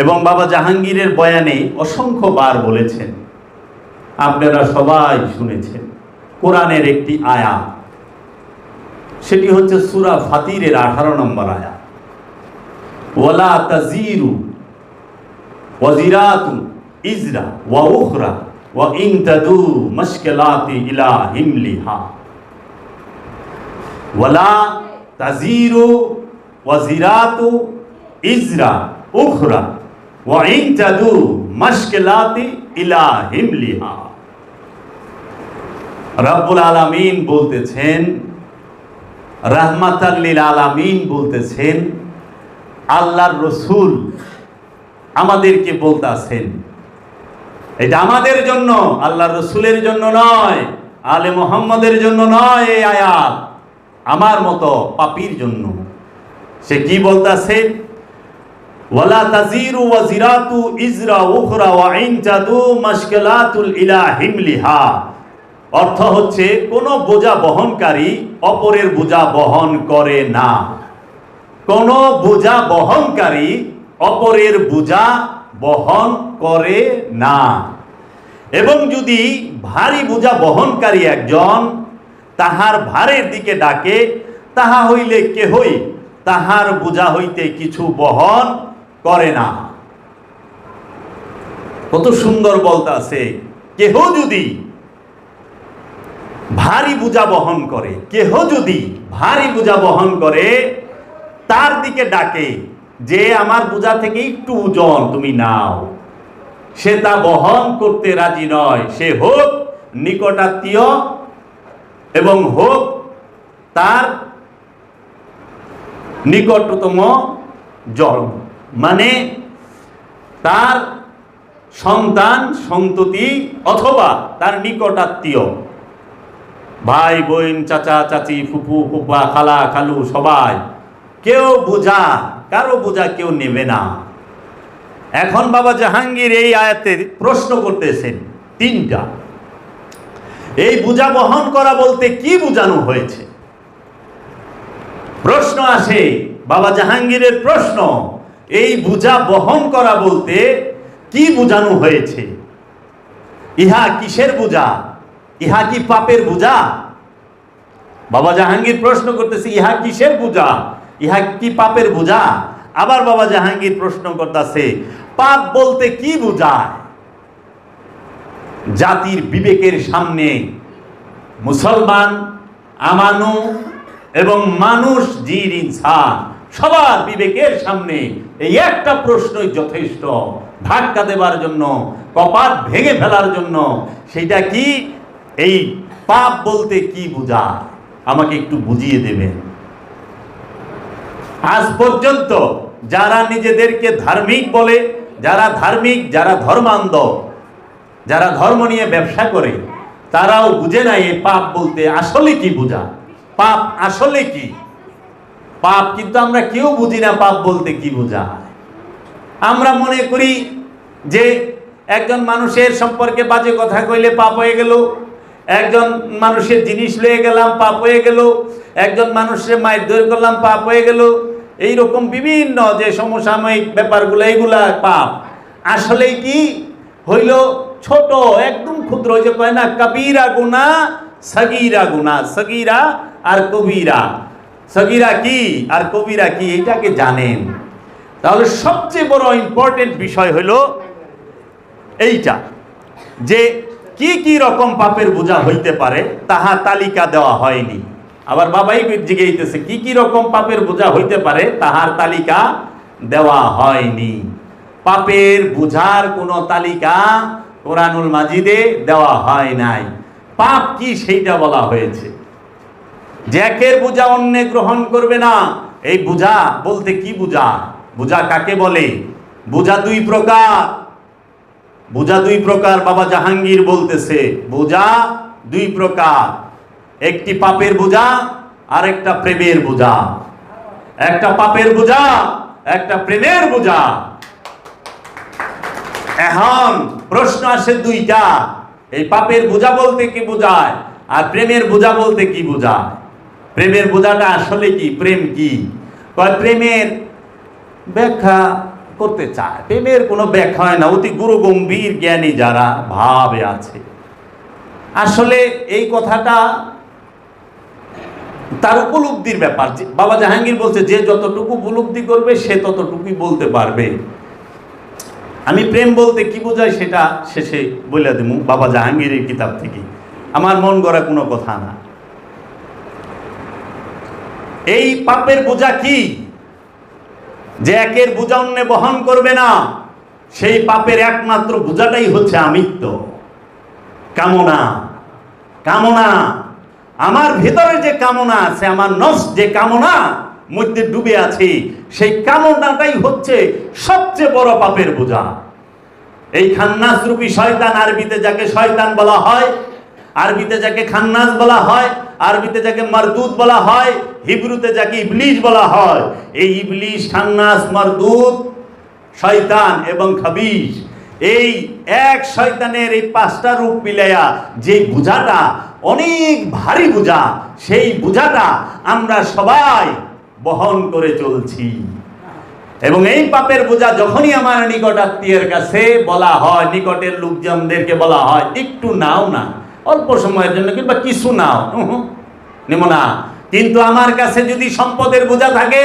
এবং বাবা জাহাঙ্গীরের বয়ানে অসংখ্য বার বলেছেন, আপনারা সবাই শুনেছেন, কোরআনের একটি আয়া সেটি হচ্ছে সুরা ফাতিরের আঠারো নম্বর আয়া ওয়ালা তাজিরু ওয়াজিরাতু ইজরা ওয়া উখরা ওয়া ইন তাদু মুশকিলাতি ইলা হিমলিহা। ওয়ালা তাজিরু ওয়াজিরাতু ইজরা উখরা ওয়া ইন তাদু মুশকিলাতি ইলা হিমলিহা রব্বুল আলামিন বলতেছেন রাহমাতাল্লিল আলামিন বলতেছেন, আল্লাহর রসুল আমাদেরকে বলতেছেন। এটা আমাদের জন্য, আল্লাহর রসুলের জন্য নয়, আলে মোহাম্মদের জন্য নয় এই আয়াত, আমার মতো পাপির জন্য। সে কি বলতেছে? ওয়ালা তাজিরু ওয়াজিরাতু ইজরা উখরা ওয়া ইন জাদু মাশকালাতুল ইলা হিমলিহা অর্থ হচ্ছে, কোন বোঝা বহনকারী অপরের বোঝা বহন করে না। কোন বোঝা বহনকারী অপরের বোঝা বহন করে না। এবং যদি ভারী বোঝা বহনকারী একজন তাহার ভারের দিকে ডাকে, তাহা হইলে কেহই তাহার বোঝা হইতে কিছু বহন করে না। কত সুন্দর বলতে আছে, কেহ যদি ভারী বোঝা বহন করে, কেহ যদি ভারী বোঝা বহন করে, তার দিকে ডাকে, যে আমার বোঝা থেকে একটু ওজন তুমি নাও। সে তা বহন করতে রাজি নয়। সে হোক নিকটাত্মীয় এবং হোক তার নিকটতম জল মানে তার সন্তান, সন্ততি অথবা তার নিকটাত্মীয় ভাই, বোন, চাচা, চাচি, ফুপু, ফুপা, খালা, খালু, সবাই। কেউ বোঝা, কারও বোঝা কেউ নেবে না। এখন বাবা জাহাঙ্গীর এই আয়াতে প্রশ্ন করতেছেন তিনটা। এই বোঝা বহন করা বলতে কি বোঝানো হয়েছে? প্রশ্ন আসে বাবা জাহাঙ্গীরের প্রশ্ন। এই বোঝা বহন করা বলতে কি বোঝানো হয়েছে? ইহা কিসের বোঝা? ইহা কি পাপের বোঝা? বাবা জাহাঙ্গীর প্রশ্ন করতেছে, ইহা কিসের বোঝা? ইহা কি পাপের বোঝা? আবার বাবা জাহাঙ্গীর প্রশ্ন করতেছে, পাপ বলতে কি বোঝায়? জাতির বিবেকের সামনে মুসলমান, আমানু এবং মানুষ জির ইনসান। সবার বিবেকের সামনে এই একটা প্রশ্নই যথেষ্ট। ধাক্কা দেবার জন্য, কপাট ভেঙে ফেলার জন্য, সেটা কি? এই পাপ বলতে কি বোঝা আমাকে একটু বুঝিয়ে দেবেন। আজ পর্যন্ত যারা নিজেদেরকে ধার্মিক বলে, যারা ধার্মিক, যারা ধর্মান্ধ, যারা ধর্ম নিয়ে ব্যবসা করে, তারাও বুঝে নাই এই পাপ বলতে আসলে কি বোঝা পাপ আসলে কি? পাপ, কিন্তু আমরা কেউ বুঝি না পাপ বলতে কি বোঝা আমরা মনে করি যে একজন মানুষের সম্পর্কে বাজে কথা কইলে পাপ হয়ে গেল, একজন মানুষের জিনিস লয়ে গেলাম, পাপ হয়ে গেল, একজন মানুষের মায়ের দৈর করলাম, পাপ হয়ে গেল। এই রকম বিভিন্ন যে সমসাময়িক ব্যাপারগুলো, এইগুলা পাপ। আসলে কি? হইল ছোট, একদম ক্ষুদ্র যে কয় না, কবিরা গুনা সগিরা গুনা সগিরা আর কবিরা। সগিরা কি আর কবিরা কি এটাকে জানেন। তাহলে সবচেয়ে বড় ইম্পর্টেন্ট বিষয় হলো এইটা, যে কি কি রকম পাপের বোঝা হইতে পারে, তাহা তালিকা দেওয়া হয়নি। আবার বাবাই জিজ্ঞেসতেছে, কি কি রকম পাপের বোঝা হইতে পারে, তাহার তালিকা দেওয়া হয়নি। পাপের বোঝার কোনো তালিকা কোরআনুল মাজিদে দেওয়া হয় নাই। পাপ কি সেইটা বলা হয়েছে। জ্যাকের বোঝা অন্য গ্রহণ করবে না। এই বোঝা বলতে কি বোঝা? বোঝা কাকে বলে? বোঝা দুই প্রকার। বোঝা দুই প্রকার বাবা জাহাঙ্গীর বলতেছে। বোঝা দুই প্রকার। একটি পাপের বোঝা আর একটা প্রেমের বোঝা। একটা পাপের বোঝা, একটা প্রেমের বোঝা। এখন প্রশ্ন আসে দুইটা। এই পাপের বোঝা বলতে কি বোঝায়? আর প্রেমের বোঝা বলতে কি বোঝায়? প্রেমের বোঝাটা আসলে কি? প্রেম কি? প্রেমের ব্যাখ্যা করতে চায়। প্রেমের কোনো ব্যাখ্যা হয় না। অতি গুরু গম্ভীর জ্ঞানী যারা ভাবে আছে। আসলে এই কথাটা তার উপলব্ধির ব্যাপার। বাবা জাহাঙ্গীর বলছে, যে যতটুকু উপলব্ধি করবে, সে ততটুকুই বলতে পারবে। আমি প্রেম বলতে কি বোঝায় সেটা শেষে বলে দেবো বাবা জাহাঙ্গীরের কিতাব থেকে। আমার মন গড়া কোনো কথা না। এই পাপের বোঝা কি? যে একের বোঝা অন্য বহন করবে না, সেই পাপের একমাত্র বোঝাটাই হচ্ছে আমিত্ব। কামনা। কামনা। আমার ভেতরে যে কামনা আছে, আমার নস যে কামনা, মধ্যে ডুবে আছে, সেই কামনাটাই হচ্ছে সবচেয়ে বড় পাপের বোঝা। এই খান্নাস রূপী শয়তান আরবিতে যাকে শয়তান বলা হয় আরবিতে যাকে খান্নাস বলা হয়, আরবিতে যাকে মারদুদ বলা হয়, হিব্রুতে যাকে ইবলিশ বলা হয়, এই ইবলিশ, খান্নাস মারদুদ শয়তান এবং খাবিশ, এই এক শয়তানের এই পাঁচটা রূপ মিলাইয়া যে বোঝাটা অনেক ভারী বোঝা, সেই বোঝাটা আমরা সবাই বহন করে চলছি। এবং এই পাপের বোঝা যখনই আমার নিকট আত্মীয়ের কাছে বলা হয়, নিকটের লোকজনদেরকে বলা হয়, একটু নাও না। অল্প সময়ের জন্য কিংবা কিছু নাও। নেব না কিন্তু আমার কাছে যদি সম্পদের বোঝা থাকে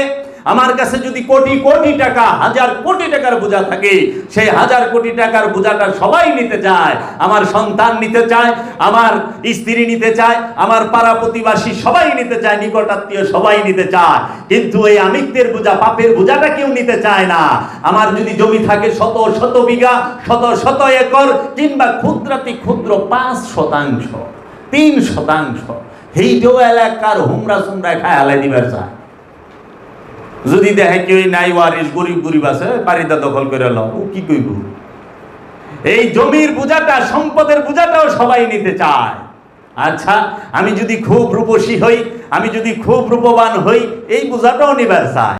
আমার কাছে যদি কোটি কোটি টাকা, হাজার কোটি টাকার বোঝা থাকে, সেই হাজার কোটি টাকার বোঝাটা সবাই নিতে চায়, আমার সন্তান নিতে চায়, আমার স্ত্রী নিতে চায়, আমার পাড়া প্রতিবাসী সবাই নিতে চায় নিকটাত্মীয় সবাই নিতে চায়। কিন্তু এই আমিত্বের বোঝা, পাপের বোঝাটা কেউ নিতে চায় না। আমার যদি জমি থাকে শত শত বিঘা, শত শত একর, কিংবা ক্ষুদ্রাতি ক্ষুদ্র পাঁচ শতাংশ, তিন শতাংশ এইটাও এলাকার হুমরা সুমরা খায় আলাই দিবার চায়। যদি দেখে কেউ নাই ওয়ারিস গরিব গরিব আছে, বাড়িটা দখল করে ল ও কি কইব? এই জমির বোঝাটা সম্পদের বোঝাটাও সবাই নিতে চায়। আচ্ছা আমি যদি খুব রূপসী হই, আমি যদি খুব রূপবান হই, এই বোঝাটাও নিবার চায়।